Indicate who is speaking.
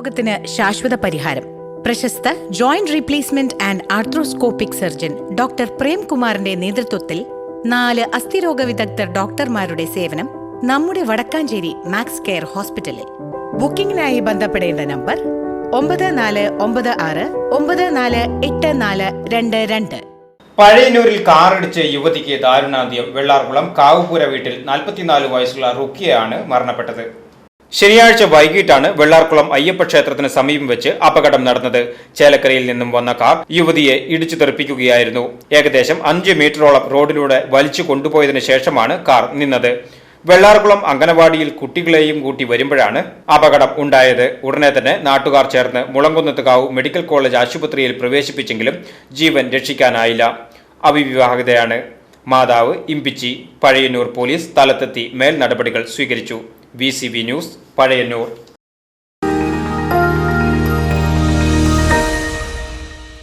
Speaker 1: രോഗത്തിന് ശാശ്വത പരിഹാരം. പ്രശസ്ത joint replacement and arthroscopic surgeon doctor പ്രേംകുമാറിന്റെ നേതൃത്വത്തിൽ നാല് അസ്ഥിരോഗ വിദഗ്ധർ ഡോക്ടർമാരുടെ സേവനം നമ്മുടെ വടക്കാഞ്ചേരി മാക്സ് കെയർ ഹോസ്പിറ്റലിൽ. ബുക്കിംഗിനായി ബന്ധപ്പെടേണ്ട നമ്പർ ഒമ്പത് നാല് ഒമ്പത് ആറ് ഒമ്പത് നാല് എട്ട് നാല് രണ്ട് രണ്ട്.
Speaker 2: പഴയന്നൂരിൽ കാറിടിച്ച് യുവതിക്ക് ദാരുണാന്ത്യം വെള്ളാർകുളം കാവുപുര വീട്ടിൽ നാൽപ്പത്തിനാല് വയസ്സുള്ള റുക്കിയാണ് മരണപ്പെട്ടത്. ശനിയാഴ്ച വൈകിട്ടാണ് വെള്ളാർക്കുളം അയ്യപ്പ ക്ഷേത്രത്തിന് സമീപം വെച്ച് അപകടം നടന്നത്. ചേലക്കരയിൽ നിന്നും വന്ന കാർ യുവതിയെ ഇടിച്ചു തെറിപ്പിക്കുകയായിരുന്നു. ഏകദേശം അഞ്ച് മീറ്ററോളം റോഡിലൂടെ വലിച്ചു കൊണ്ടുപോയതിനു ശേഷമാണ് കാർ നിന്നത്. വെള്ളാർകുളം അംഗനവാടിയിൽ കുട്ടികളെയും കൂട്ടി വരുമ്പോഴാണ് അപകടം ഉണ്ടായത്. ഉടനെ തന്നെ നാട്ടുകാർ ചേർന്ന് മുളങ്കുന്നത്തുകാവ് മെഡിക്കൽ കോളേജ് ആശുപത്രിയിൽ പ്രവേശിപ്പിച്ചെങ്കിലും ജീവൻ രക്ഷിക്കാനായില്ല. അവിവാഹിതയാണ്. മാതാവ് ഇമ്പിച്ചി പഴയന്നൂർ പോലീസ് സ്ഥലത്തെത്തി മേൽ നടപടികൾ സ്വീകരിച്ചു വി ന്യൂസ് പഴയന്നൂർ.